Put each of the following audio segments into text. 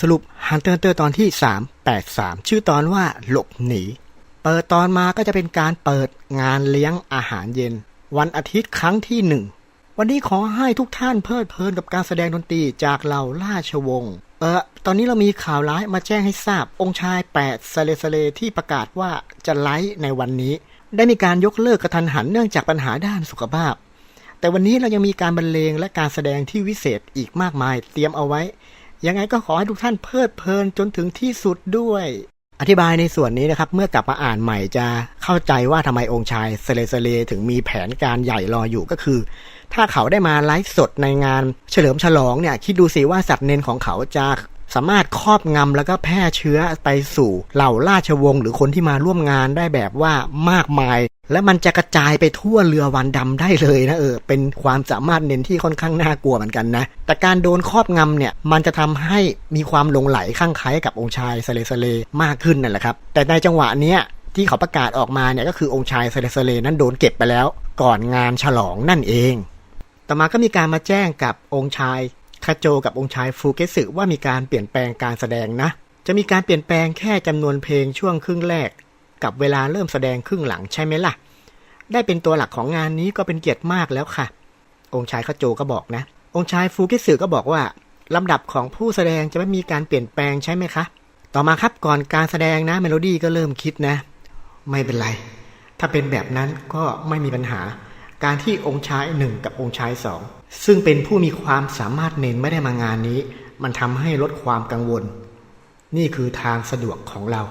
สรุปฮันเตอร์เตอร์ตอนที่ 383 ชื่อตอนว่าหลบหนี เปิดตอนมาก็จะเป็นการเปิดงานเลี้ยงอาหารเย็น วันอาทิตย์ครั้งที่หนึ่งวันนี้ขอให้ทุกท่านเพลิดเพลินกับการแสดงดนตรีจากเหล่าราชวงศ์เออตอนนี้เรามีข่าวร้ายมาแจ้งให้ทราบ องค์ชาย8สเลสเลที่ประกาศว่าจะไลฟ์ในวันนี้ ได้มีการยกเลิกกระทันหันเนื่องจากปัญหาด้านสุขภาพ แต่วันนี้เรายังมีการบรรเลงและการแสดงที่วิเศษอีกมากมาย เตรียมเอาไว้ ยังไงก็ขอให้ทุกท่านเพลิดเพลินจนถึงที่สุดด้วย อธิบายในส่วนนี้นะครับ เมื่อกลับมาอ่านใหม่จะเข้าใจว่าทำไมองค์ชายเซเลเซเลถึงมีแผนการใหญ่รออยู่ก็คือ ถ้าเขาได้มาไลฟ์สดในงานเฉลิมฉลองเนี่ย คิดดูสิว่าสัตว์เนนของเขาจะ สามารถครอบงำแล้วก็แพร่เชื้อไปสู่เหล่าราชวงศ์หรือคนที่มาร่วมงานได้แบบว่ามากมาย และมันจะกระจายไปทั่วเรือวันดำได้เลยนะเออเป็นความสามารถเน้นที่ค่อนข้างน่ากลัวเหมือนกันนะ แต่การโดนครอบงำเนี่ยมันจะทำให้มีความลงไหลข้างใคล้กับองค์ชายสเลสเลมากขึ้นนั่นแหละครับ แต่ในจังหวะเนี้ยที่เขาประกาศออกมาเนี่ยก็คือองค์ชายสเลสเลนั้นโดนเก็บไปแล้ว ก่อนงานฉลองนั่นเอง ต่อมาก็มีการมาแจ้งกับองค์ชาย คาโจกับองค์ชายฟูเกสึว่ามีการเปลี่ยนแปลงการแสดงนะ จะมีการเปลี่ยนแปลงแค่จำนวนเพลงช่วงครึ่งแรก กับเวลาเริ่มแสดงครึ่งหลังใช่ไหมล่ะ ได้เป็นตัวหลักของงานนี้ก็เป็นเกียรติมากแล้วค่ะ องค์ชายคาโจก็บอกนะ องค์ชายฟูเกสึก็บอกว่าลำดับของผู้แสดงจะไม่มีการเปลี่ยนแปลงใช่ไหมคะ ต่อมาครับก่อนการแสดงนะเมโลดี้ก็เริ่มคิดนะ ไม่เป็นไร ถ้าเป็นแบบนั้นก็ไม่มีปัญหา การที่องค์ชายหนึ่งกับองค์ชายสอง ซึ่งเป็นผู้มีความสามารถเน้นไม่ได้มางานนี้ มันทำให้ลดความกังวล นี่คือทางสะดวกของเรา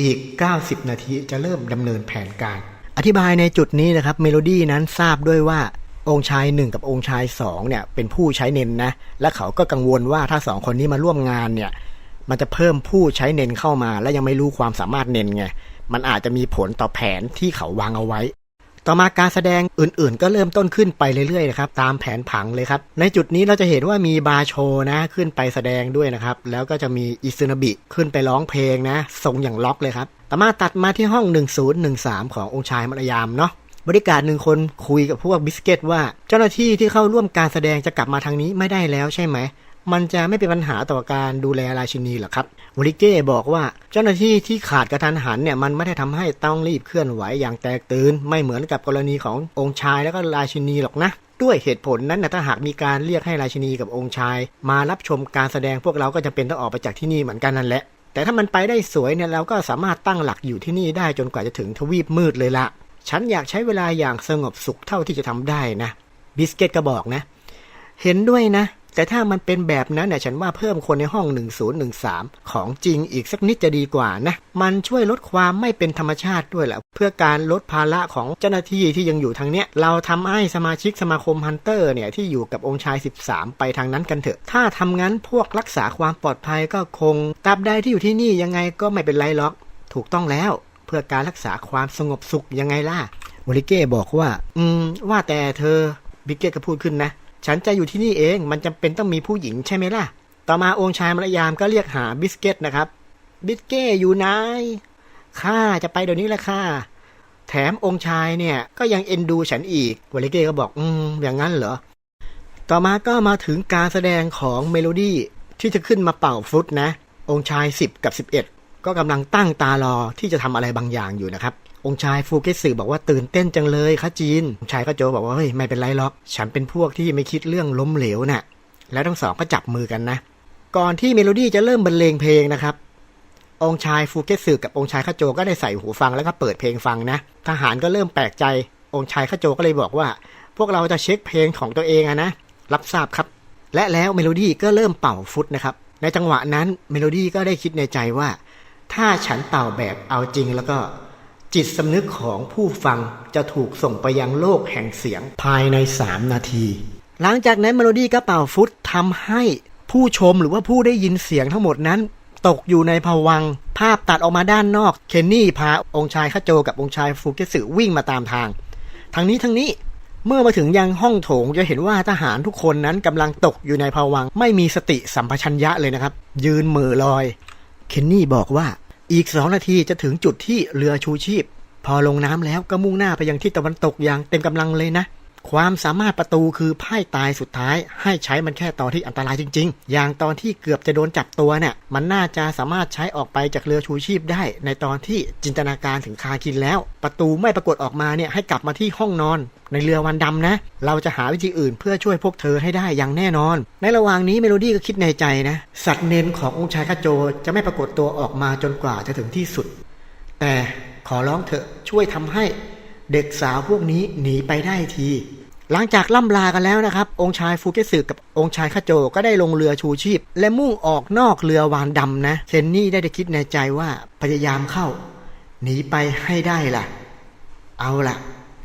อีก 90 นาทีจะเริ่มดำเนินแผนการ อธิบายในจุดนี้นะครับ เมโลดี้นั้นทราบด้วยว่าองค์ชายหนึ่งกับองค์ชายสองเนี่ย เป็นผู้ใช้เน้นนะ และเขาก็กังวลว่าถ้าสองคนนี้มาร่วมงานเนี่ย มันจะเพิ่มผู้ใช้เน้นเข้ามา และยังไม่รู้ความสามารถเน้นไง มันอาจจะมีผลต่อแผนที่เขาวางเอาไว้ ต่อมาการแสดงอื่นๆ ก็เริ่มต้นขึ้นไปเรื่อยๆนะครับตามแผนผังเลยครับ ในจุดนี้เราจะเห็นว่ามีบาโชนะขึ้นไปแสดงด้วยนะครับ แล้วก็จะมีอิซึนาบิขึ้นไปร้องเพลงนะทรงอย่างล็อกเลยครับต่อมาตัดมาที่ห้อง 1013 ขององค์ชายมรยามเนาะบริการหนึ่งคนคุยกับพวกบิสเกตว่า เจ้าหน้าที่ที่เข้าร่วมการแสดงจะกลับมาทางนี้ไม่ได้แล้วใช่ไหม มันจะไม่เป็นปัญหาต่อการดูแลราชินีหรอครับวริเก้บอกว่าเจ้าหน้าที่ที่ขาดกระทันหันเนี่ยมันไม่ได้ทำให้ต้องรีบเคลื่อนไหวอย่างแตกตื่นไม่เหมือนกับกรณีขององค์ชายแล้วก็ราชินีหรอกนะด้วยเหตุผลนั้นนะถ้าหากมีการเรียกให้ราชินีกับองค์ชาย มารับชมการแสดงพวกเราก็จะเป็นต้องออกไปจากที่นี่เหมือนกันนั่นแหละ แต่ถ้ามันไปได้สวยเนี่ยเราก็สามารถตั้งหลักอยู่ที่นี่ได้จนกว่าจะถึงทวีปมืดเลยละฉันอยากใช้เวลาอย่างสงบสุขเท่าที่จะทำได้นะบิสเกตก็บอกนะ เห็นด้วยนะ แต่ถ้ามันเป็นแบบนั้นเนี่ยฉันว่าเพิ่มคนในห้อง 1013 ของจริงอีกสักนิดจะดีกว่านะ มันช่วยลดความไม่เป็นธรรมชาติด้วยแหละเพื่อการลดภาระของเจ้าหน้าที่ที่ยังอยู่ทางเนี้ย เราทำให้สมาชิกสมาคมฮันเตอร์เนี่ยที่อยู่กับองค์ชาย 13 ไปทางนั้นกันเถอะ ถ้าทำงั้นพวกรักษาความปลอดภัยก็คงตราบใดที่อยู่ที่นี่ยังไงก็ไม่เป็นไรหรอก ถูกต้องแล้ว เพื่อการรักษาความสงบสุขยังไงล่ะวริเก้บอกว่า อืม ว่าแต่เธอ บิกเก้ก็พูดขึ้นนะ ฉันจะอยู่ที่นี่เอง มันจำเป็นต้องมีผู้หญิงใช่ไหมล่ะ ต่อมาองค์ชายมารยามก็เรียกหาบิสเกตนะครับ บิสเก้อยู่ไหนข้าจะไปเดี๋ยวนี้แหละค่ะ แถมองค์ชายเนี่ยก็ยังเอ็นดูฉันอีกวริเก้ก็บอก อืม อย่างนั้นเหรอ ต่อมาก็มาถึงการแสดงของเมโลดี้ที่จะขึ้นมาเป่าฟลุตนะ องค์ชาย 10 กับ 11 ก็กำลังตั้งตารอที่จะทำอะไรบางอย่างอยู่นะครับ องค์ชายฟูเกสึบอกว่าตื่นเต้นจังเลยคะจีนองค์ชายก็โจบอกว่าเฮ้ยไม่เป็นไรหรอก ฉันเป็นพวกที่ไม่คิดเรื่องล้มเหลวน่ะ แล้วทั้งสองก็จับมือกันนะ ก่อนที่เมโลดี้จะเริ่มบรรเลงเพลงนะครับองค์ชายฟูเกสึกับองค์ชายข้าโจก็ได้ใส่หูฟังแล้วก็เปิดเพลงฟังนะ ทหารก็เริ่มแปลกใจ องค์ชายข้าโจก็เลยบอกว่า พวกเราจะเช็คเพลงของตัวเองอะนะ รับทราบครับ และแล้วเมโลดี้ก็เริ่มเป่าฟุตนะครับ ในจังหวะนั้นเมโลดี้ก็ได้คิดในใจว่า ถ้าฉันเป่าแบบเอาจริงแล้วก็ จิตสำนึกของผู้ฟังจะถูกส่งไปยังโลกแห่งเสียงภายใน 3 นาที หลังจากนั้นเมโลดี้ก็เป่าฟุตทำให้ผู้ชมหรือว่าผู้ได้ยินเสียงทั้งหมดนั้น ตกอยู่ในภวังภาพตัดออกมาด้านนอก เคนนี่พาองค์ชายข้าโจกับองค์ชายฟูเกสึวิ่งมาตามทางทางนี้ทางนี้เมื่อมาถึงยังห้องโถงจะเห็นว่าทหารทุกคนนั้นกำลังตกอยู่ในภวังไม่มีสติสัมปชัญญะเลยนะครับ ยืนเมือลอย เคนนี่บอกว่า อีกสองนาทีจะถึงจุดที่เรือชูชีพ พอลงน้ำแล้วก็มุ่งหน้าไปยังทิศตะวันตกอย่างเต็มกำลังเลยนะ ความสามารถประตูคือไพ่ตายสุดท้าย ให้ใช้มันแค่ตอนที่อันตรายจริง ๆ อย่างตอนที่เกือบจะโดนจับตัวเนี่ยมันน่าจะสามารถใช้ออกไปจากเรือชูชีพได้ ในตอนที่จินตนาการถึงคาคินแล้ว ประตูไม่ปรากฏออกมาเนี่ยให้กลับมาที่ห้องนอน ในเรือวันดำนะ เราจะหาวิธีอื่นเพื่อช่วยพวกเธอให้ได้อย่างแน่นอน ในระหว่างนี้เมโลดี้ก็คิดในใจนะ สัตว์เนนขององค์ชายคาโจจะไม่ปรากฏตัวออกมาจนกว่าจะถึงที่สุด แต่ขอร้องเถอะช่วยทำให้ เด็กสาวพวกนี้หนีไปได้ที หลังจากล่ำลากันแล้วนะครับ องค์ชายฟูเกสึกับองค์ชายคาโจก็ได้ลงเรือชูชีพ และมุ่งออกนอกเรือวานดำนะเคนนี่ได้ได้คิดในใจว่าพยายามเข้า หนีไปให้ได้ล่ะ เอาล่ะ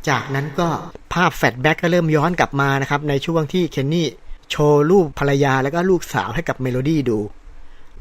จากนั้นก็ภาพแฟลชแบ็กก็เริ่มย้อนกลับมานะครับในช่วงที่เคนนี่โชว์รูปภรรยาและก็ลูกสาวให้กับเมโลดี้ดู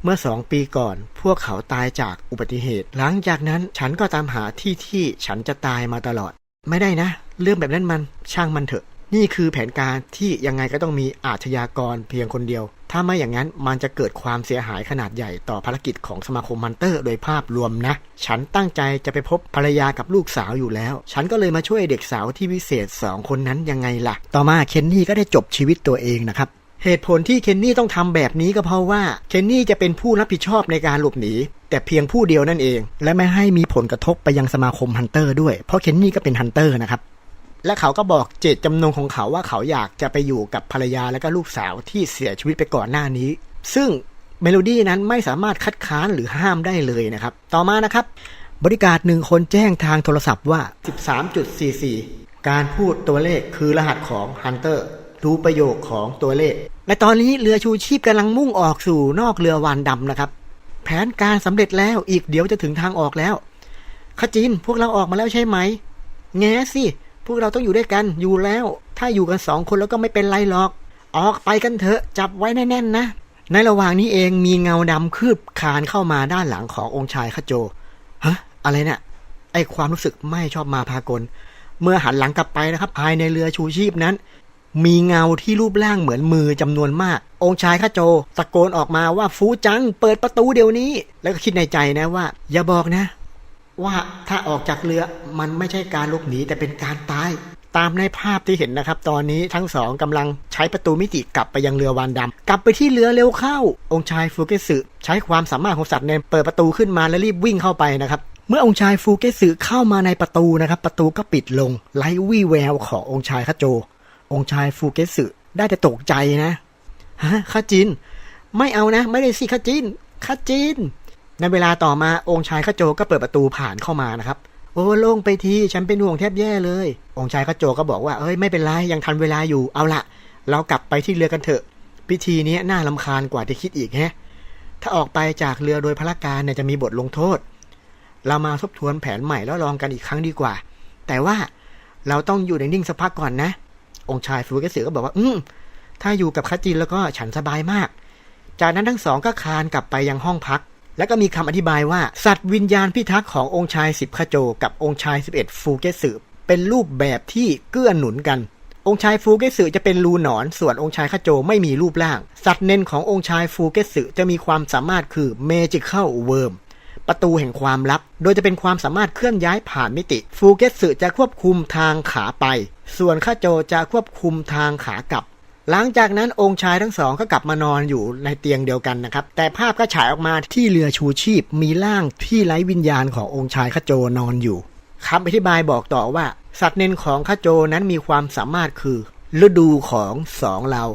เมื่อสองปีก่อน พวกเขาตายจากอุบัติเหตุ หลังจากนั้นฉันก็ตามหาที่ที่ฉันจะตายมาตลอด ไม่ได้นะ เรื่องแบบนั้นมันช่างมันเถอะ นี่คือแผนการที่ยังไงก็ต้องมีอาชญากรเพียงคนเดียว ถ้าไม่อย่างนั้นมันจะเกิดความเสียหายขนาดใหญ่ต่อภารกิจของสมาคมมันเตอร์ โดยภาพรวมนะ ฉันตั้งใจจะไปพบภรรยากับลูกสาวอยู่แล้ว ฉันก็เลยมาช่วยเด็กสาวที่วิเศษสองคนนั้นยังไงล่ะ ต่อมาเคนนี่ก็ได้จบชีวิตตัวเองนะครับ เหตุผลที่เคนนี่ต้องทำแบบนี้ก็เพราะว่าเคนนี่จะเป็นผู้รับผิดชอบในการหลบหนี แต่เพียงผู้เดียวนั่นเอง และไม่ให้มีผลกระทบไปยังสมาคมฮันเตอร์ด้วย เพราะเคนนี่ก็เป็นฮันเตอร์นะครับและเขาก็บอกเจตจำนงของเขาว่าเขาอยากจะไปอยู่กับภรรยาและก็ลูกสาวที่เสียชีวิตไปก่อนหน้านี้ ซึ่งเมโลดี้นั้นไม่สามารถคัดค้านหรือห้ามได้เลยนะครับ ต่อมานะครับ บริการหนึ่งคนแจ้งทางโทรศัพท์ว่า 13.44 การพูดตัวเลขคือรหัสของฮันเตอร์ รู้ประโยคของตัวเลข และตอนนี้เรือชูชีพกำลังมุ่งออกสู่นอกเรือวานดำนะครับ แผนการสำเร็จแล้วอีกเดี๋ยวจะถึงทางออกแล้วขจินพวกเราออกมาแล้วใช่ไหม แง่สิ พวกเราต้องอยู่ด้วยกันอยู่แล้ว ถ้าอยู่กันสองคนแล้วก็ไม่เป็นไรหรอก ออกไปกันเถอะจับไว้แน่นๆนะ ในระหว่างนี้เองมีเงาดำคืบคานเข้ามาด้านหลังขององค์ชายขโจฮะอะไรเนี่ยไอความรู้สึกไม่ชอบมาพากล เมื่อหันหลังกลับไปนะครับ ภายในเรือชูชีพนั้น มีเงาที่รูปร่างเหมือนมือจำนวนมาก องค์ชายข้าโจตะโกนออกมาว่าฟูจัง เปิดประตูเดี๋ยวนี้ แล้วก็คิดในใจนะว่า อย่าบอกนะ ว่าถ้าออกจากเรือมันไม่ใช่การหลบหนีแต่เป็นการตาย ตามในภาพที่เห็นนะครับ ตอนนี้ทั้งสองกำลังใช้ประตูมิติกลับไปยังเรือวานดำกลับไปที่เรือเร็วเข้า องค์ชายฟูเกสึใช้ความสามารถของสัตว์เนนเปิดประตูขึ้นมาและรีบวิ่งเข้าไปนะครับเมื่อองค์ชายฟูเกสึเข้ามาในประตูนะครับ ประตูก็ปิดลงไร้วี่แววขององค์ชายคาโจ องค์ชายฟูเกสึได้แต่ตกใจนะฮะคาจิน ไม่เอานะ ไม่ได้สิคาจินคาจิน ในเวลาต่อมาองค์ชายข้าโจก็เปิดประตูผ่านเข้ามานะครับ โอ้โล่งไปทีฉันเป็นห่วงแทบแย่เลย องค์ชายข้าโจก็บอกว่าเอ้ยไม่เป็นไรยังทันเวลาอยู่เอาละเรากลับไปที่เรือกันเถอะ พิธีนี้น่าลำคาญกว่าที่คิดอีกแฮะถ้าออกไปจากเรือโดยพละการเนี่ยจะมีบทลงโทษ เรามาทบทวนแผนใหม่แล้วลองกันอีกครั้งดีกว่า แต่ว่าเราต้องอยู่ในนิ่งสักพักก่อนนะ องค์ชายฟูเกสึก็บอกว่า อืมถ้าอยู่กับคาจินแล้วก็ฉันสบายมาก จากนั้นทั้งสองก็คานกลับไปยังห้องพัก แล้วก็มีคำอธิบายว่า สัตว์วิญญาณพิทักษ์ขององค์ชายสิบขโจ กับองค์ชาย11ฟูเกสึเป็นรูปแบบที่เกื้อหนุนกัน องค์ชายฟูเกสึจะเป็นรูหนอน ส่วนองค์ชายขโจไม่มีรูปร่าง สัตว์เน้นขององค์ชายฟูเกสึจะมีความสามารถคือเมจิเข้าเวิร์มประตูแห่งความลับ โดยจะเป็นความสามารถเคลื่อนย้ายผ่านมิติ ฟูเกสึจะควบคุมทางขาไป ส่วนข้าโจจะควบคุมทางขากลับ หลังจากนั้นองค์ชายทั้งสองก็กลับมานอนอยู่ในเตียงเดียวกันนะครับ แต่ภาพก็ฉายออกมาที่เรือชูชีพ มีร่างที่ไร้วิญญาณขององค์ชายข้าโจนอนอยู่คำอธิบายบอกต่อว่า สัตว์เนนของข้าโจนั้นมีความสามารถคือ ฤดูของสองเรา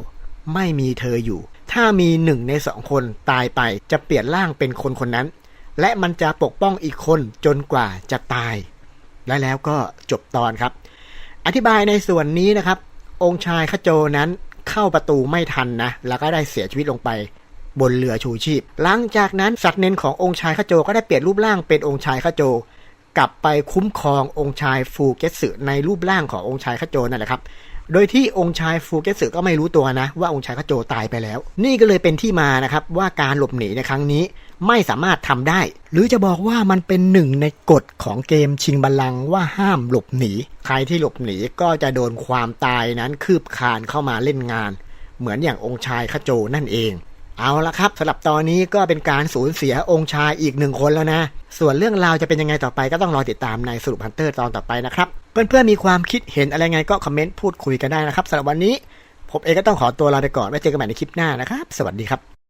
ไม่มีเธออยู่ ถ้ามีหนึ่งในสองคนตายไปจะเปลี่ยนร่างเป็นคนคนนั้น และมันจะปกป้องอีกคนจนกว่าจะตาย และแล้วก็จบตอนครับ อธิบายในส่วนนี้นะครับ องค์ชายขโจนั้นเข้าประตูไม่ทันนะ แล้วก็ได้เสียชีวิตลงไปบนเรือชูชีพ หลังจากนั้นสัตว์เน้นขององค์ชายขโจก็ได้เปลี่ยนรูปร่างเป็นองค์ชายขโจ กลับไปคุ้มครององค์ชายฟูเกสึในรูปร่างขององค์ชายขโจนั่นแหละครับ โดยที่องค์ชายฟูเกสึก็ไม่รู้ตัวนะ ว่าองค์ชายขโจตายไปแล้ว นี่ก็เลยเป็นที่มานะครับว่าการหลบหนีในครั้งนี้ ไม่สามารถทำได้ หรือจะบอกว่ามันเป็นหนึ่งในกฎของเกมชิงบัลลังก์ว่าห้ามหลบหนี ใครที่หลบหนีก็จะโดนความตายนั้นคืบคานเข้ามาเล่นงาน เหมือนอย่างองค์ชายขโจนั่นเอง เอาละครับสำหรับตอนนี้ก็เป็นการสูญเสียองค์ชายอีกหนึ่งคนแล้วนะ ส่วนเรื่องราวจะเป็นยังไงต่อไปก็ต้องรอติดตามในสรุปฮันเตอร์ตอนต่อไปนะครับ เพื่อนๆมีความคิดเห็นอะไรไงก็คอมเมนต์พูดคุยกันได้นะครับสำหรับวันนี้ผมเองก็ต้องขอตัวลาไปก่อนไว้เจอกันใหม่ในคลิปหน้านะครับ สวัสดีครับ